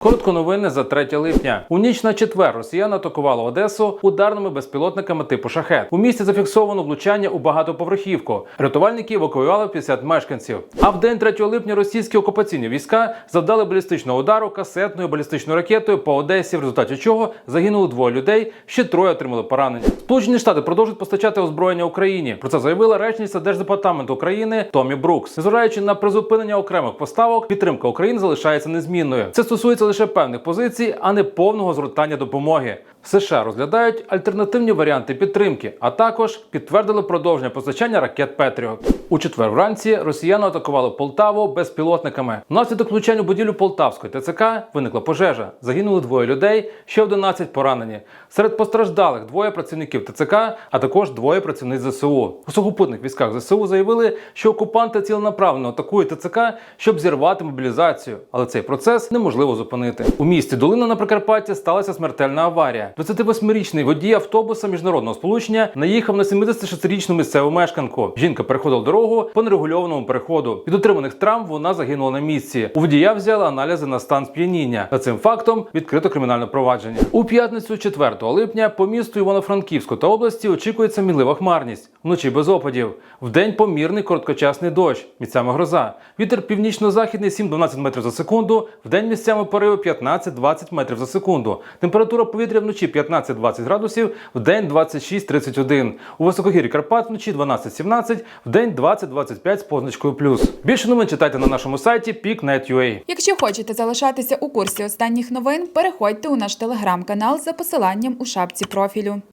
Konu Коротко новини за 3 липня. У ніч на четвер росіяни атакували Одесу ударними безпілотниками типу шахет. У місті зафіксовано влучання у багатоповерхівку. Рятувальники евакуювали 50 мешканців. А в день 3 липня російські окупаційні війська завдали балістичного удару касетною балістичною ракетою по Одесі, в результаті чого загинуло двоє людей, ще троє отримали поранення. Сполучені Штати продовжують постачати озброєння Україні. Про це заявила речниця Держдепартаменту України Томі Брукс. Незважаючи на призупинення окремих поставок, підтримка України залишається незмінною. Це стосується лише певних позицій, а не повного зростання допомоги. США розглядають альтернативні варіанти підтримки, а також підтвердили продовження постачання ракет Петріот. У четвер вранці росіяни атакували Полтаву безпілотниками. Внаслідок влучань у будівлю Полтавської ТЦК виникла пожежа. Загинули двоє людей, ще 11 поранені. Серед постраждалих двоє працівників ТЦК, а також двоє працівниць ЗСУ. У сухопутних військах ЗСУ заявили, що окупанти ціленаправленно атакують ТЦК, щоб зірвати мобілізацію, але цей процес неможливо зупинити. У місті Долина на Прикарпатті сталася смертельна аварія. 28-річний водій автобуса міжнародного сполучення наїхав на 76-річну місцеву мешканку. Жінка переходила дорогу по нерегульованому переходу. Від отриманих травм вона загинула на місці. У водія взяли аналізи на стан сп'яніння. За цим фактом відкрито кримінальне провадження. У п'ятницю 4 липня по місту Івано-Франківську та області очікується мінлива хмарність. Вночі без опадів. Вдень помірний короткочасний дощ, місцями гроза. Вітер північно-західний 7-12 метрів за секунду. Вдень місцями пориви 15-20 метрів за секунду. Температура повітря вночі 15-20 градусів, вдень 26-31. У високогір'ї Карпат вночі 12-17, вдень 20-25 з позначкою плюс. Більше новин читайте на нашому сайті peak.net.ua. Якщо хочете залишатися у курсі останніх новин, переходьте у наш телеграм-канал за посиланням у шапці профілю.